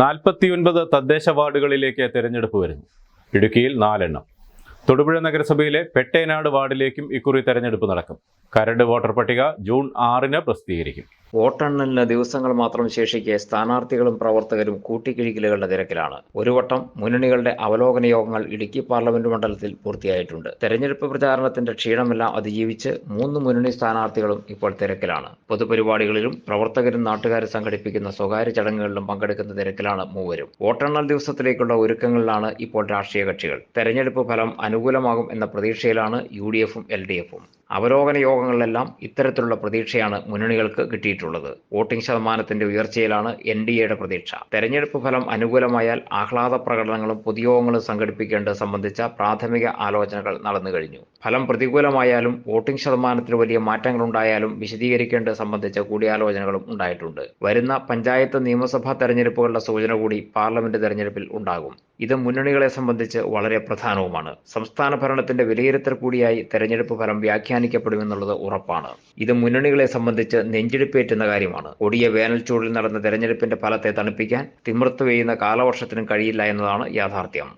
നാൽപ്പത്തിയൊൻപത് തദ്ദേശ വാർഡുകളിലേക്ക് തെരഞ്ഞെടുപ്പ് വരുന്നു. ഇടുക്കിയിൽ നാലെണ്ണം. തൊടുപുഴ നഗരസഭയിലെ പെട്ടേനാട് വാർഡിലേക്കും ഇക്കുറി തെരഞ്ഞെടുപ്പ് നടക്കും. കരട് വോട്ടർ പട്ടിക ജൂൺ ആറിന് പ്രസിദ്ധീകരിക്കും. വോട്ടെണ്ണലിന് ദിവസങ്ങൾ മാത്രം ശേഷിക്കെ സ്ഥാനാർത്ഥികളും പ്രവർത്തകരും കൂട്ടിക്കിഴിക്കലുകളുടെ തിരക്കിലാണ്. ഒരു വട്ടം മുന്നണികളുടെ അവലോകന യോഗങ്ങൾ ഇടുക്കി പാർലമെന്റ് മണ്ഡലത്തിൽ പൂർത്തിയായിട്ടുണ്ട്. തെരഞ്ഞെടുപ്പ് പ്രചാരണത്തിന്റെ ക്ഷീണമെല്ലാം അതിജീവിച്ച് മൂന്ന് മുന്നണി സ്ഥാനാർത്ഥികളും ഇപ്പോൾ തിരക്കിലാണ്. പൊതുപരിപാടികളിലും പ്രവർത്തകരും നാട്ടുകാരും സംഘടിപ്പിക്കുന്ന സ്വകാര്യ ചടങ്ങുകളിലും പങ്കെടുക്കുന്ന തിരക്കിലാണ് മൂവരും. വോട്ടെണ്ണൽ ദിവസത്തിലേക്കുള്ള ഒരുക്കങ്ങളിലാണ് ഇപ്പോൾ രാഷ്ട്രീയ കക്ഷികൾ. തെരഞ്ഞെടുപ്പ് ഫലം അനുകൂലമാകും എന്ന പ്രതീക്ഷയിലാണ് യു ഡി എഫും എൽ ഡി എഫും. അവലോകന യോഗങ്ങളിലെല്ലാം ഇത്തരത്തിലുള്ള പ്രതീക്ഷയാണ് മുന്നണികൾക്ക് കിട്ടിയിട്ടുള്ളത്. വോട്ടിംഗ് ശതമാനത്തിന്റെ ഉയർച്ചയിലാണ് എൻ ഡി എയുടെ പ്രതീക്ഷ. തെരഞ്ഞെടുപ്പ് ഫലം അനുകൂലമായാൽ ആഹ്ലാദ പ്രകടനങ്ങളും പൊതുയോഗങ്ങളും സംഘടിപ്പിക്കേണ്ടത് സംബന്ധിച്ച പ്രാഥമിക ആലോചനകൾ നടന്നു കഴിഞ്ഞു. ഫലം പ്രതികൂലമായാലും വോട്ടിംഗ് ശതമാനത്തിൽ വലിയ മാറ്റങ്ങളുണ്ടായാലും വിശദീകരിക്കേണ്ടത് സംബന്ധിച്ച കൂടിയാലോചനകളും ഉണ്ടായിട്ടുണ്ട്. വരുന്ന പഞ്ചായത്ത് നിയമസഭാ തെരഞ്ഞെടുപ്പുകളുടെ സൂചന കൂടി പാർലമെന്റ് തെരഞ്ഞെടുപ്പിൽ ഉണ്ടാകും. ഇത് മുന്നണികളെ സംബന്ധിച്ച് വളരെ പ്രധാനവുമാണ്. സംസ്ഥാന ഭരണത്തിന്റെ വിലയിരുത്തൽ കൂടിയായി തെരഞ്ഞെടുപ്പ് ഫലം വ്യാഖ്യാനിക്കപ്പെടുമെന്നുള്ളത് ഉറപ്പാണ്. ഇത് മുന്നണികളെ സംബന്ധിച്ച് നെഞ്ചിടിപ്പേറ്റുന്ന കാര്യമാണ്. കൊടിയ വേനൽ ചൂടിൽ നടന്ന തെരഞ്ഞെടുപ്പിന്റെ ഫലത്തെ തണുപ്പിക്കാൻ തിമിർത്തു പെയ്യുന്ന കാലവർഷത്തിനും കഴിയില്ല എന്നതാണ് യാഥാർത്ഥ്യം.